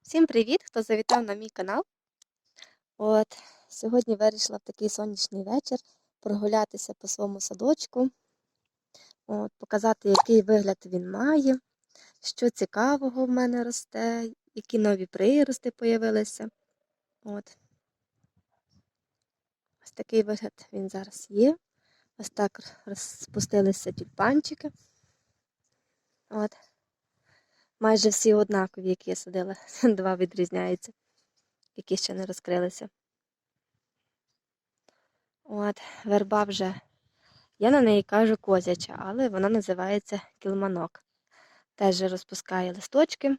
Всім привіт, хто завітав на мій канал. От, сьогодні вирішила в такий сонячний вечір прогулятися по своєму садочку, от, показати, який вигляд він має, що цікавого в мене росте, які нові прирости появилися. От. Ось такий вигляд він зараз є. Ось так розпустилися тюльпанчики. От. Майже всі однакові, які я садила. Два відрізняються, які ще не розкрилися. От, верба вже. Я на неї кажу козяча, але вона називається кілманок. Теж розпускає листочки.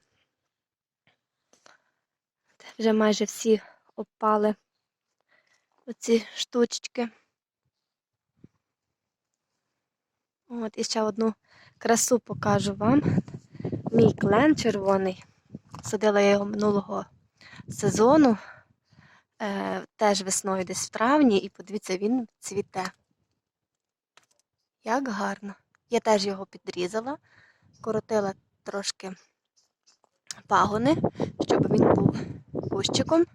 Вже майже всі опали оці штучки. От, і ще одну красу покажу вам. Мій клен червоний. Садила я його минулого сезону, е, теж весною десь в травні, і подивіться, він цвіте. Як гарно. Я теж його підрізала, коротила трошки пагони, щоб він був кущиком.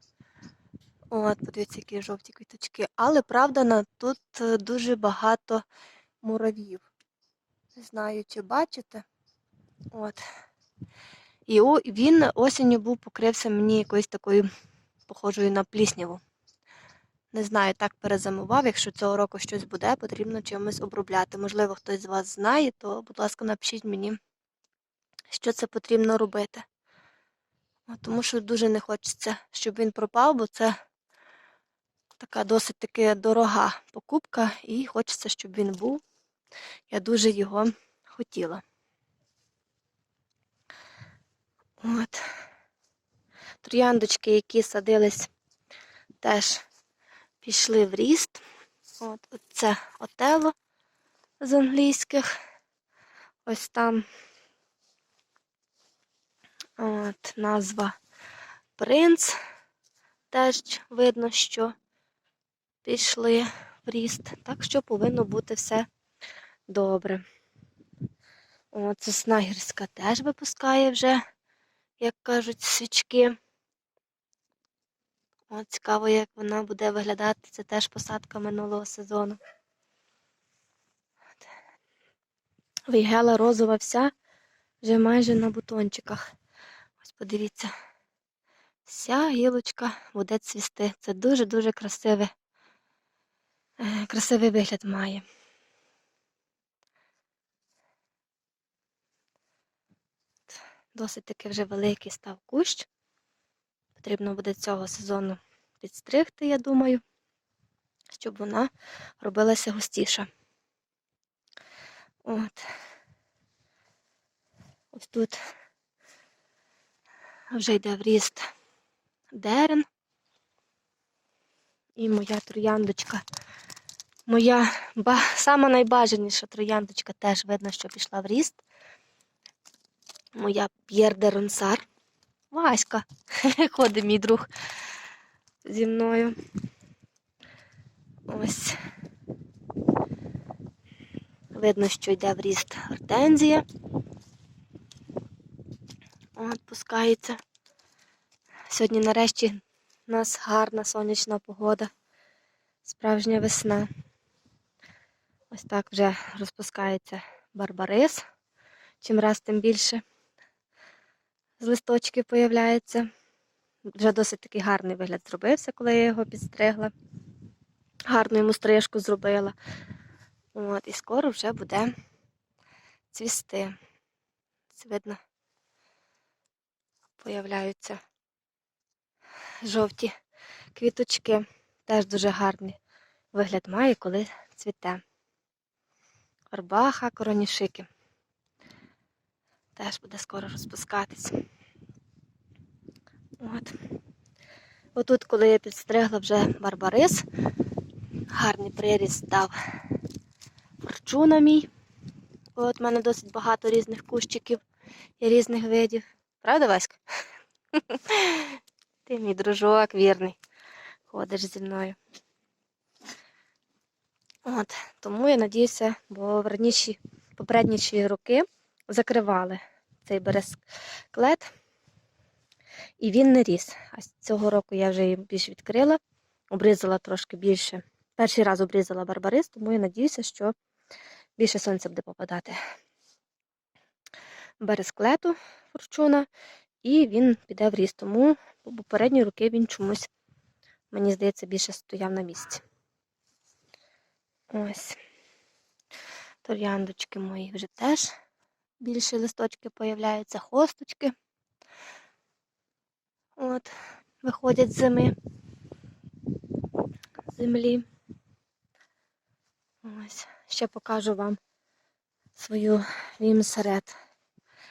От, подивіться, які жовті квіточки. Але, правда, тут е, дуже багато муравів. Не знаю, чи бачите. От. І він осінню був покрився мені якоюсь такою похожою на плісняву. Не знаю, так перезимував. Якщо цього року щось буде, потрібно чимось обробляти. Можливо, хтось з вас знає, то, будь ласка, напишіть мені, що це потрібно робити. Тому що дуже не хочеться, щоб він пропав, бо це така досить таки дорога покупка, і хочеться, щоб він був. Я дуже його хотіла. От. Трояндочки, які садились, теж пішли в ріст. От, Це отело з англійських. Ось там от, назва принц. Теж видно, що пішли в ріст. Так що повинно бути все добре. От, сосна гірська теж випускає вже як кажуть, свічки. О, цікаво, як вона буде виглядати. Це теж посадка минулого сезону. Вейгела розова вся вже майже на бутончиках. Ось подивіться. Вся гілочка буде цвісти. Це дуже-дуже красиве, е, красивий вигляд має. Досить таки вже великий став кущ. Потрібно буде цього сезону підстригти, я думаю, щоб вона робилася густіша. От. Ось тут вже йде в ріст дерен. І моя трояндочка. Моя ба... сама найбажаніша трояндочка теж видно, що пішла в ріст моя П'єр де Ронсар. Васька. Ходить мій друг зі мною. Ось. Видно, що йде в ріст гортензія. От. Сьогодні нарешті у нас гарна сонячна погода, справжня весна. Ось так вже розпускається барбарис. Чим раз тим більше з листочків появляється. Вже досить такий гарний вигляд зробився, коли я його підстригла. Гарну йому стрижку зробила. От, І скоро вже буде цвісти. Це видно, появляються жовті квіточки. Теж дуже гарний вигляд має, коли цвіте. Арбаха, коронішики теж буде скоро розпускатись. От. Отут, коли я підстригла вже барбарис, гарний приріст дав форчуна мій. От в мене досить багато різних кущиків і різних видів. Правда, Васька? Ти мій дружок вірний. Ходиш зі мною. От, Тому я надіюся, бо в раніші попередніші роки закривали цей бересклет. І він не ріс. А цього року я вже її більш відкрила, обрізала трошки більше. Перший раз обрізала барбарис, тому я надіюся, що більше сонця буде попадати. Бересклету форчуна, і він піде в ріст. Тому по попередні роки він чомусь, мені здається, більше стояв на місці. Ось. Трояндочки мої вже теж більше листочки появляються, хосточки. От, виходять з зими. Землі. Ось, ще покажу вам свою вімсерет.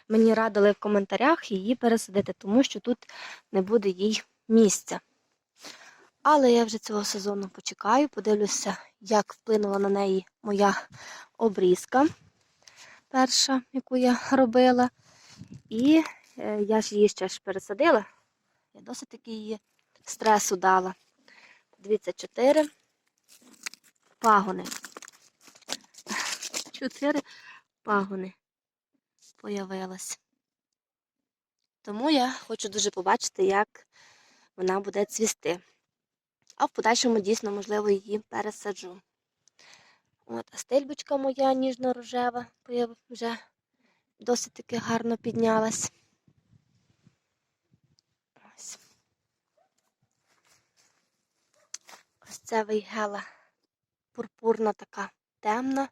Мені радили в коментарях її пересадити, тому що тут не буде їй місця. Але я вже цього сезону почекаю, подивлюся, як вплинула на неї моя обрізка, перша, яку я робила. І е, я ж її ще ж пересадила. Я досить таки її стресу дала. Дивіться, чотири пагони. Чотири пагони появилось. Тому я хочу дуже побачити, як вона буде цвісти. А в подальшому дійсно, можливо, її пересаджу. От, а стельбочка моя ніжно-рожева бо я вже досить таки гарно піднялась. Ось. Це вейгела пурпурна така темна.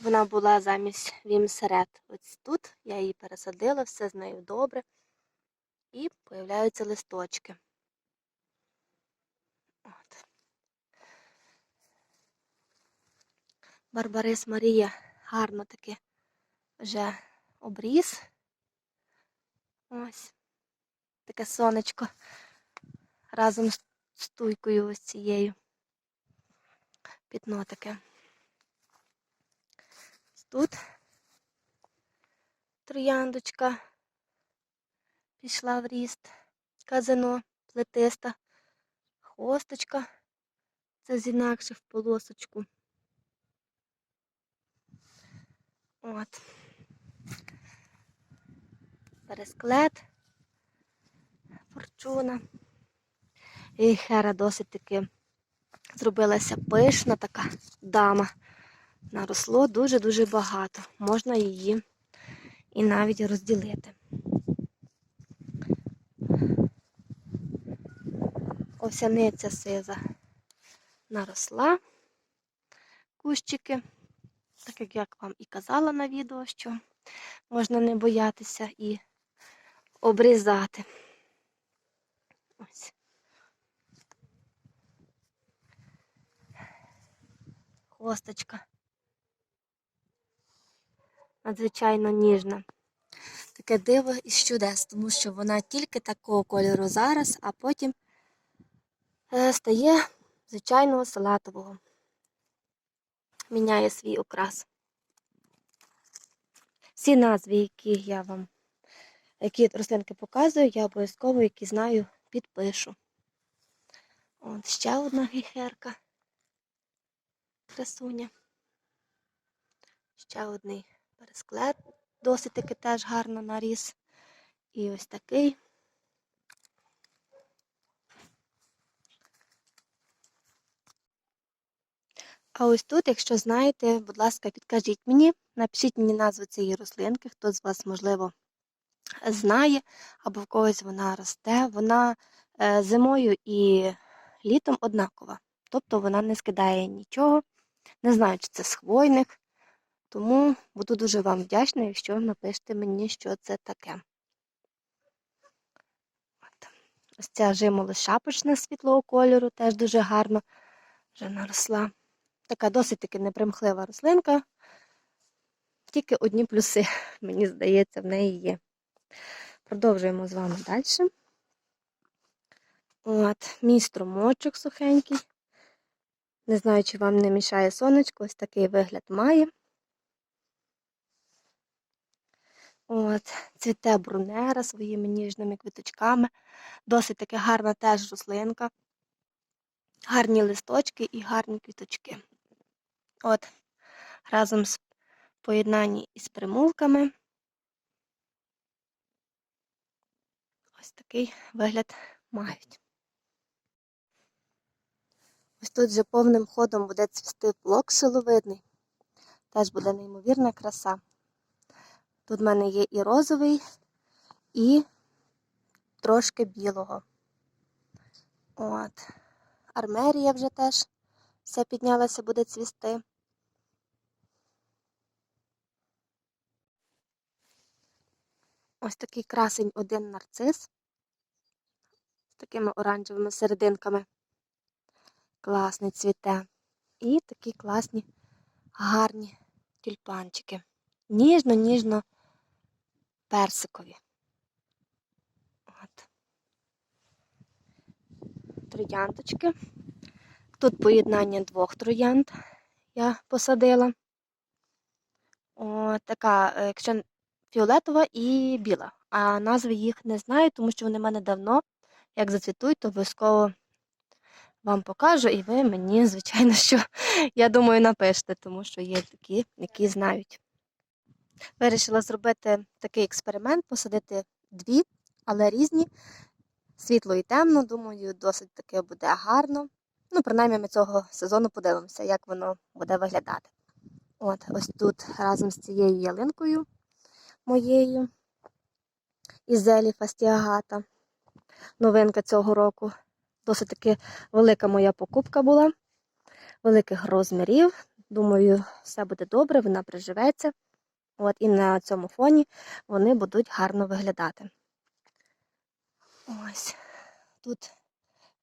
Вона була замість вімсерет. Ось тут я її пересадила, все з нею добре. І появляються листочки. Барбарис Марія гарно таки вже обріз. Ось таке сонечко разом з стуйкою ось цією. Пітно таке. Тут трояндочка пішла в ріст, казино плетиста, хосточка, це з в полосочку. От. Пересклет, форчуна. І хера досить таки зробилася пишна така дама. Наросло дуже-дуже багато. Можна її і навіть розділити. Овсяниця сиза наросла кущики, так як я вам і казала на відео, що можна не боятися і обрізати. Ось. Хвосточка. Надзвичайно ніжна. Таке диво із чудес, тому що вона тільки такого кольору зараз, а потім е, стає звичайного салатового. Міняє свій окрас. Всі назви, які я вам, які рослинки показую, я обов'язково, які знаю, підпишу. От ще одна гейхерка. Красуня. Ще одний пересклет, досить таки теж гарно наріс. І ось такий. А ось тут, якщо знаєте, будь ласка, підкажіть мені, напишіть мені назву цієї рослинки, хто з вас, можливо, знає, або в когось вона росте. Вона е, зимою і літом однакова. Тобто вона не скидає нічого. Не знаю, чи це з хвойних, тому буду дуже вам вдячна, якщо напишете мені, що це таке. Ось ця жимоло шапочна світлого кольору, теж дуже гарно вже наросла. Така досить таки непримхлива рослинка. Тільки одні плюси, мені здається, в неї є. Продовжуємо з вами далі. От, Мій струмочок сухенький. Не знаю, чи вам не мішає сонечко, ось такий вигляд має. От, Цвіте брунера своїми ніжними квіточками. Досить таки гарна теж рослинка. Гарні листочки і гарні квіточки. От, разом з поєднанні із примулками. Ось такий вигляд мають. Ось тут вже повним ходом буде цвісти плок шиловидний. Теж буде неймовірна краса. Тут в мене є і розовий, і трошки білого. От. Армерія вже теж вся піднялася, буде цвісти. Ось такий красень один нарцис з такими оранжевими серединками. Класний цвіте. І такі класні, гарні тюльпанчики. Ніжно-ніжно персикові. От. Трояндочки. Тут поєднання двох троянд я посадила. О, така, е, якщо фіолетова і біла. А назви їх не знаю, тому що вони в мене давно. Як зацвітують, то обов'язково вам покажу, і ви мені, звичайно, що я думаю, напишете, тому що є такі, які знають. Вирішила зробити такий експеримент, посадити дві, але різні, світло і темно. Думаю, досить таке буде гарно. Ну, принаймні, ми цього сезону подивимося, як воно буде виглядати. От, ось тут разом з цією ялинкою моєю із зелі фастіагата. Новинка цього року. Досить таки велика моя покупка була, великих розмірів. Думаю, все буде добре, вона приживеться. От, і на цьому фоні вони будуть гарно виглядати. Ось тут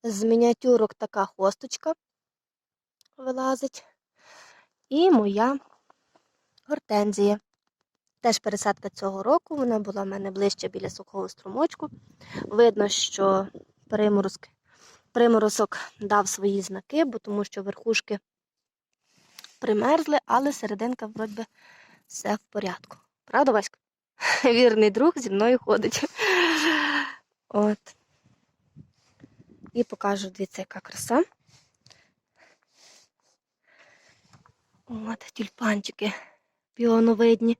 з мініатюрок така хосточка вилазить. І моя гортензія. Теж пересадка цього року, вона була в мене ближче біля сухого струмочку. Видно, що приморозок, приморозок дав свої знаки, бо тому що верхушки примерзли, але серединка вроді все в порядку. Правда, Васько? Вірний друг зі мною ходить. От. І покажу, дивіться, яка краса. От, тюльпанчики піоновидні.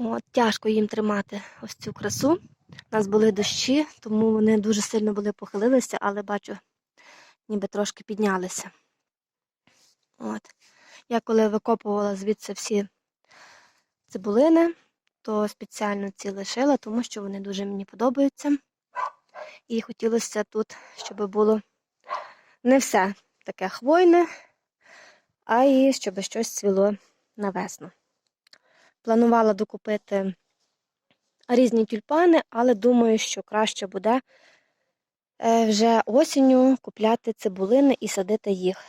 От, тяжко їм тримати ось цю красу. У нас були дощі, тому вони дуже сильно були похилилися, але бачу, ніби трошки піднялися. От. Я коли викопувала звідси всі цибулини, то спеціально ці лишила, тому що вони дуже мені подобаються. І хотілося тут, щоб було не все таке хвойне, а і щоб щось цвіло на весну. Планувала докупити різні тюльпани, але думаю, що краще буде е, вже осінню купляти цибулини і садити їх.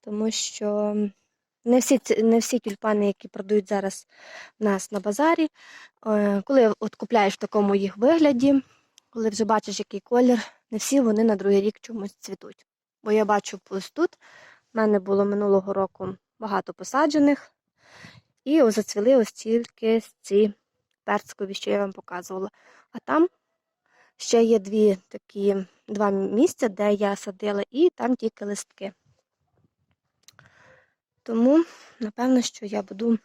Тому що не всі, не всі тюльпани, які продають зараз у нас на базарі, е, коли от купляєш в такому їх вигляді, коли вже бачиш, який колір, не всі вони на другий рік чомусь цвітуть. Бо я бачу ось тут, в мене було минулого року багато посаджених, і ось зацвіли ось тільки ці персикові, що я вам показувала. А там ще є дві такі два місця, де я садила, і там тільки листки. Тому, напевно, що я буду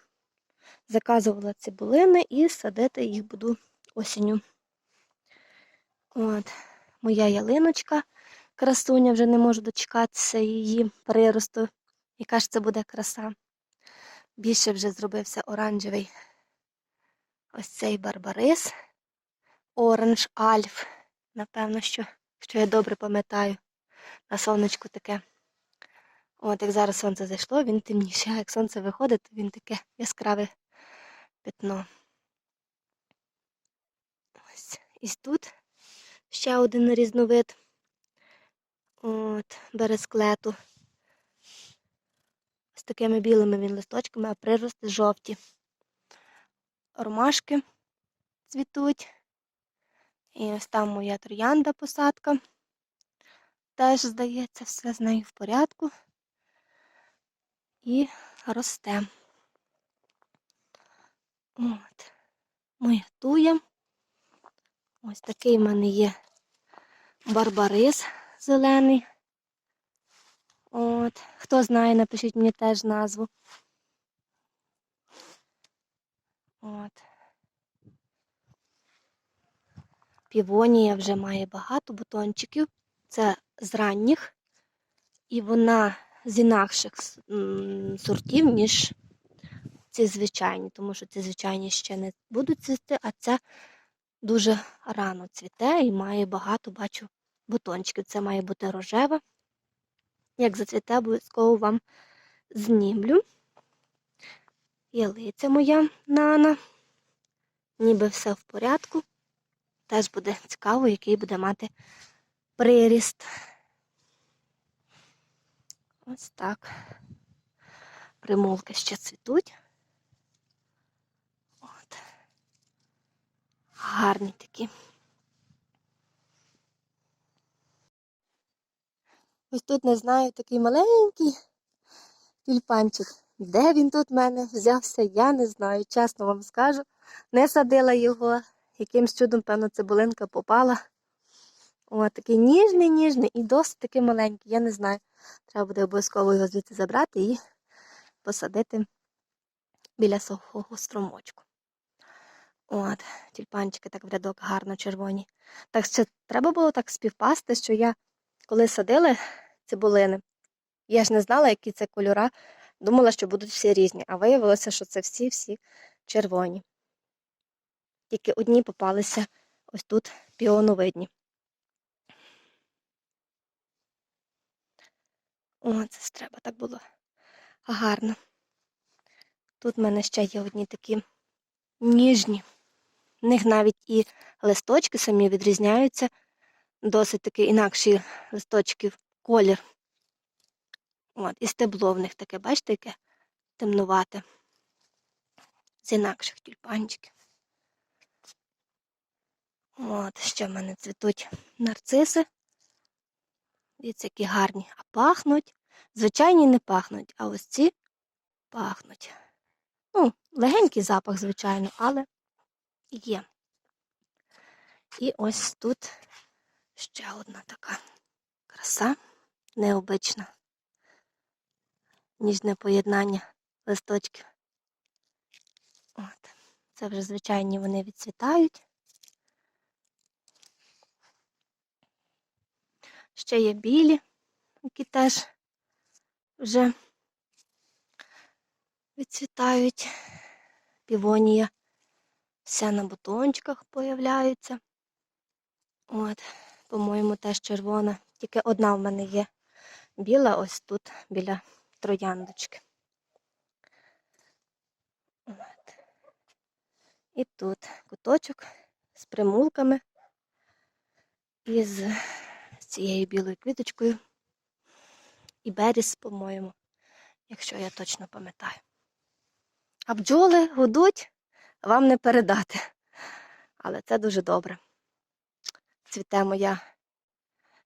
заказувала цибулини і садити їх буду осінню. От, моя ялиночка, красуня, вже не можу дочекатися її приросту. Яка ж це буде краса. Більше вже зробився оранжевий ось цей барбарис. Оранж Альф. Напевно, що, що я добре пам'ятаю. На сонечку таке. От як зараз сонце зайшло, він темніше. А як сонце виходить, то він таке яскраве пятно. Ось. І тут ще один різновид От, бересклету. З такими білими він листочками, а прирости жовті. Ромашки цвітуть. І ось там моя троянда посадка. Теж, здається, все з нею в порядку. І росте. От. Моя туя. Ось такий в мене є барбарис зелений. От. Хто знає, напишіть мені теж назву. От. півонія вже має багато бутончиків. Це з ранніх, і вона з інакших сортів, ніж ці звичайні, тому що ці звичайні ще не будуть цвісти, а ця дуже рано цвіте і має багато, бачу, бутончиків. Це має бути рожева. Як зацвіте, обов'язково вам знімлю. Ялиця моя нана. Ніби все в порядку. Теж буде цікаво, який буде мати приріст. Ось так. Примулки ще цвітуть. От. Гарні такі. Ось тут не знаю, такий маленький тюльпанчик. Де він тут в мене взявся, я не знаю, чесно вам скажу. Не садила його. Якимсь чудом, певно, цибулинка попала. О, такий ніжний, ніжний і досить такий маленький. Я не знаю. Треба буде обов'язково його звідси забрати і посадити біля сухого струмочку. От, тюльпанчики так в рядок гарно червоні. Так ще треба було так співпасти, що я, коли садила цибулини, я ж не знала, які це кольора. Думала, що будуть всі різні, а виявилося, що це всі-всі червоні. Тільки одні попалися ось тут піоновидні. О, це ж треба так було гарно. Тут в мене ще є одні такі ніжні. В них навіть і листочки самі відрізняються. Досить таки інакші листочки в колір. От, і стебло в них таке, бачите, яке темнувате. З інакших тюльпанчиків. От, ще в мене цвітуть нарциси. Дивіться, які гарні. А пахнуть. Звичайні не пахнуть, а ось ці пахнуть. Ну, легенький запах, звичайно, але є. І ось тут ще одна така краса необична. Ніжне поєднання листочків. От. Це вже звичайні вони відцвітають. Ще є білі, які теж вже відцвітають. Півонія вся на бутончиках появляється. От, по-моєму, теж червона. Тільки одна в мене є біла, ось тут біля трояндочки. От. І тут куточок з примулками і з цією білою квіточкою. І беріс, по-моєму, якщо я точно пам'ятаю. А бджоли гудуть, вам не передати. Але це дуже добре. Цвіте моя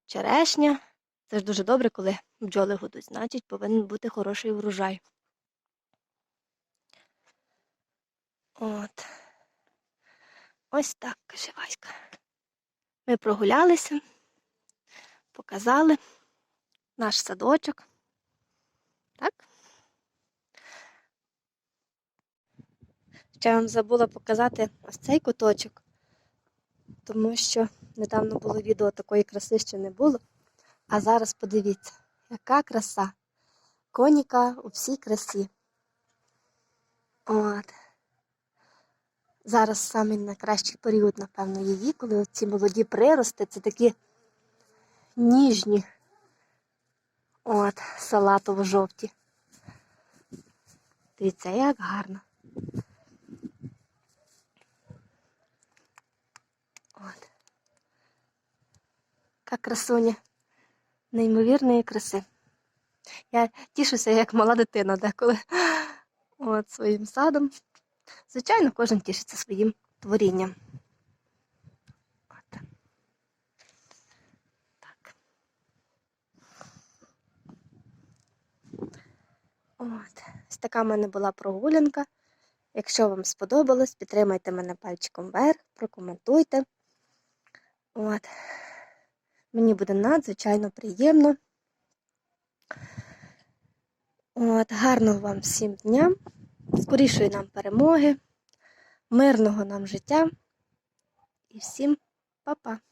черешня. Це ж дуже добре, коли бджоли гудуть. Значить, повинен бути хороший врожай. От. Ось так, каже Васька. Ми прогулялися, показали наш садочок. Так? Ще вам забула показати ось цей куточок, тому що недавно було відео, такої краси ще не було. А зараз подивіться, яка краса. Коніка у всій красі. От. Зараз саме найкращий період, напевно, її, коли ці молоді прирости, це такі ніжні, от, салатово-жовті. Дивіться, як гарно. От. Яка красуня. Неймовірної краси. Я тішуся, як мала дитина деколи. От, своїм садом. Звичайно, кожен тішиться своїм творінням. От. Ось така в мене була прогулянка. Якщо вам сподобалось, підтримайте мене пальчиком вверх, прокоментуйте. От. Мені буде надзвичайно приємно. От, гарного вам всім дня, скорішої нам перемоги, мирного нам життя і всім Па-па!